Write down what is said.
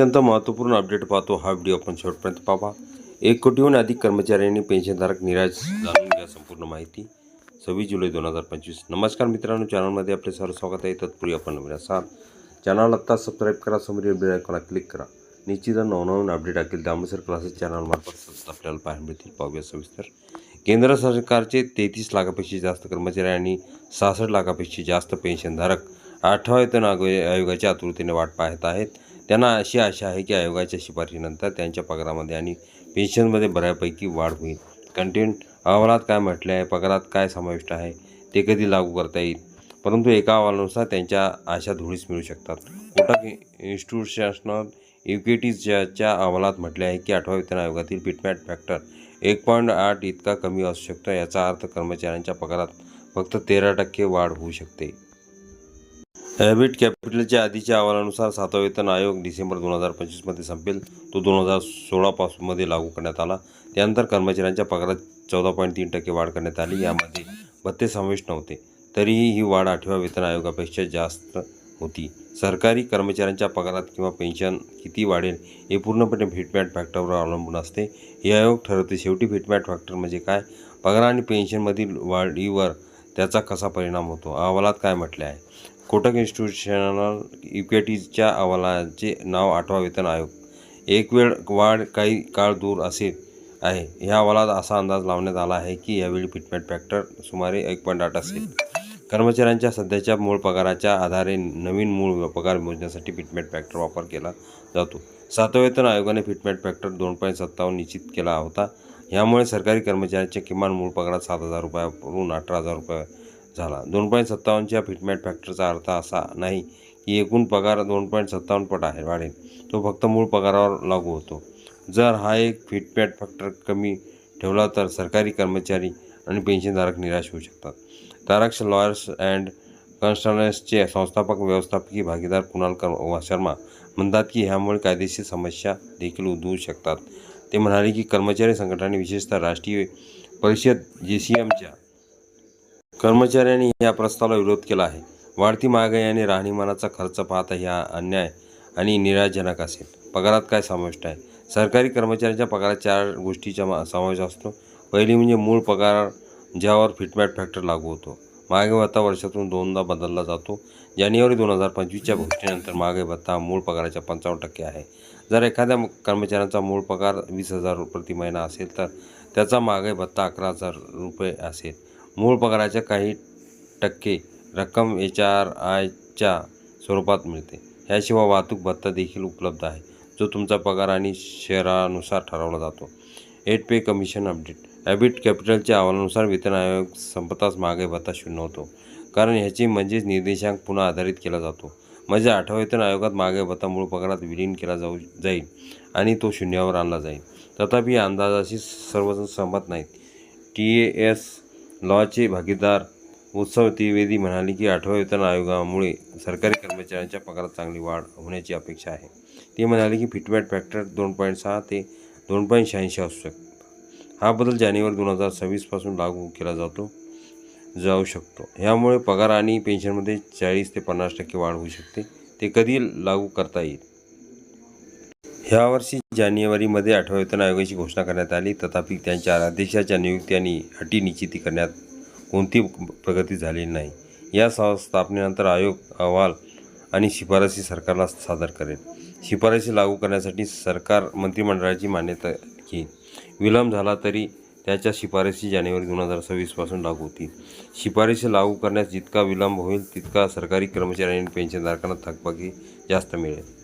अत्यंत महत्त्वपूर्ण अपडेट पाहतो हा व्हिडिओ आपण शेवटपर्यंत पाहा एक कोटीहून अधिक कर्मचाऱ्यांनी पेन्शनधारक निराश जाणून घ्या संपूर्ण माहिती सव्वीस जुलै दोन हजार पंचवीस. नमस्कार मित्रांनो चॅनलमध्ये आपले सर्व स्वागत आहे. तत्पूर्वी आपण नवीन असाल चॅनल आत्ता सबस्क्राईब करा समोरील बेल आयकॉनला क्लिक करा. निश्चित नवनवीन अपडेट असतील दामोसर क्लासेस चॅनलमार्फत सतत आपल्याला पाहायला मिळतील. पाहूया सविस्तर. केंद्र सरकारचे तेहतीस लाखापेक्षा जास्त कर्मचारी आणि सहासष्ट लाखापेक्षा जास्त पेन्शनधारक आठवा वेतन आयोग आयोगाच्या आतुरतेने वाट पाहत आहेत. त्यांना अशी आशा आहे की आयोगाच्या शिफारशीनंतर त्यांच्या पगारामध्ये आणि पेन्शनमध्ये बऱ्यापैकी वाढ होईल. कंटेंट अहवालात काय म्हटले आहे? पगारात काय समाविष्ट आहे? ते कधी लागू करता येईल? परंतु एका अहवालानुसार त्यांच्या आशा धुळीस मिळू शकतात. कोटक इन्स्टिट्यूशनल इक्विटीजच्या अहवालात म्हटले आहे की आठवा वेतन आयोगातील पिटमॅट फॅक्टर एक पॉईंट आठ इतका कमी असू शकतो याचा अर्थ कर्मचाऱ्यांच्या पगारात फक्त तेरा टक्के वाढ होऊ शकते. हॅबिट कॅपिटलच्या आधीच्या अहवालानुसार सातवा वेतन आयोग डिसेंबर दोन हजार पंचवीसमध्ये संपेल. तो दोन हजार सोळापासूनमध्ये लागू करण्यात आला. त्यानंतर कर्मचाऱ्यांच्या पगारात चौदा पॉईंट तीन टक्के वाढ करण्यात आली. यामध्ये भत्ते समावेश नव्हते. तरीही ही वाढ आठव्या वेतन आयोगापेक्षा जास्त होती. सरकारी कर्मचाऱ्यांच्या पगारात किंवा पेन्शन किती वाढेल हे पूर्णपणे फिटमॅट फॅक्टरवर अवलंबून असते. हे आयोग ठरवते शेवटी फिटमॅट फॅक्टर म्हणजे काय? पगार आणि पेन्शनमधील वाढीवर त्याचा कसा परिणाम होतो? अहवालात काय म्हटले आहे? कोटक इन्स्टिट्यूशनल इक्विटीजच्या अहवालाचे नाव आठवा वेतन आयोग. एक वेळ वाढ काही काळ दूर असेल आहे. ह्या अहवालात असा अंदाज लावण्यात आला आहे की यावेळी फिटमॅट फॅक्टर सुमारे एक पॉईंट आठ असेल. कर्मचाऱ्यांच्या सध्याच्या मूळ पगाराच्या आधारे नवीन मूळ पगार मोजण्यासाठी फिटमॅट फॅक्टर वापर केला जातो. सातव्या वेतन आयोगाने फिटमॅट फॅक्टर दोन पॉईंट सत्तावन्न निश्चित केला होता. यामुळे सरकारी कर्मचाऱ्यांच्या किमान मूळ पगारात सात हजार रुपयावरून अठरा हजार रुपये झाला. दोन पॉईंट सत्तावन्नच्या फिटमॅट फॅक्टरचा अर्थ असा नाही की एकूण पगार दोन पॉईंट सत्तावन्न पट आहे. वाढेल. तो फक्त मूळ पगारावर लागू होतो. जर हा एक फिटमॅट फॅक्टर कमी ठेवला तर सरकारी कर्मचारी आणि पेन्शनधारक निराश होऊ शकतात. तारक्ष लॉयर्स अँड कन्सल्टन्सचे संस्थापक व्यवस्थापकीय भागीदार कुणाल कर शर्मा म्हणतात की ह्यामुळे कायदेशीर समस्या देखील उद्भवू शकतात. ते म्हणाले की कर्मचारी संघटनांनी विशेषतः राष्ट्रीय परिषद जे सी एमच्या कर्मचाऱ्यांनी या प्रस्तावाला विरोध केला आहे. वाढती महागाई आणि राहणीमानाचा खर्च पाहता ह्या अन्याय आणि निराशजनक असेल. पगारात काय समाविष्ट आहे? सरकारी कर्मचाऱ्यांच्या पगारात चार गोष्टीचा मा- समावेश असतो. पहिली म्हणजे मूळ पगार ज्यावर फिटमॅट फॅक्टर लागू होतो. महागाई भत्ता वर्षातून दोनदा बदलला जातो. जानेवारी दोन हजार पंचवीसच्या घोषणेनंतर महागाई भत्ता मूळ पगाराच्या पंचावन्न टक्के आहे. जर एखाद्या कर्मचाऱ्यांचा मूळ पगार वीस हजार प्रति महिना असेल तर त्याचा महागाई भत्ता अकरा हजार रुपये असेल. मूळ पगाराच्या काही टक्के रक्कम एच आर आयच्या स्वरूपात मिळते. ह्याशिवाय वाहतूक भत्ता देखील उपलब्ध आहे जो तुमचा पगार आणि शहरानुसार ठरवला जातो. Eight pay commission update. Habit कॅपिटलच्या अहवालानुसार वेतन आयोग संपताच मागे भत्ता शून्य होतो. कारण ह्याची म्हणजेच निर्देशांक पुन्हा आधारित केला जातो. म्हणजे आठवा वेतन आयोगात मागे भत्ता मूळ पगारात विलीन केला जाऊ जाईल आणि तो शून्यावर आणला जाईल. तथापि अंदाजाशी सर्वजण सहमत नाहीत. टी ए एस लॉचे भागीदार उत्सव त्रिवेदी म्हणाली की आठव्या वेतन आयोगामुळे सरकारी कर्मचाऱ्यांच्या पगारात चांगली वाढ होण्याची अपेक्षा आहे. ते म्हणाले की फिटमॅट फॅक्टर दोन पॉईंट सहा ते दोन पॉईंट शहाऐंशी असू शकतो. हा बदल जानेवारी दोन हजार सव्वीसपासून लागू केला जातो जाऊ शकतो. ह्यामुळे पगार आणि पेन्शनमध्ये चाळीस ते पन्नास टक्के वाढ होऊ शकते. ते कधी लागू करता येईल? ह्या वर्षी जानेवारीमध्ये आठव्या वेतन आयोगाची घोषणा करण्यात आली. तथापि त्यांच्या अध्यक्षाच्या नियुक्ती आणि अटी निश्चिती करण्यात कोणती प्रगती झालेली नाही. या स्थापनेनंतर आयोग अहवाल आणि शिफारसी सरकारला सादर करेल. शिफारसी लागू करण्यासाठी सरकार मंत्रिमंडळाची मान्यता घेईल. विलंब झाला तरी त्याच्या शिफारसी जानेवारी दोन हजार सव्वीसपासून लागू होतील. शिफारसी लागू करण्यास जितका विलंब होईल तितका सरकारी कर्मचारी आणि पेन्शनधारकांना थकबाकी जास्त मिळेल.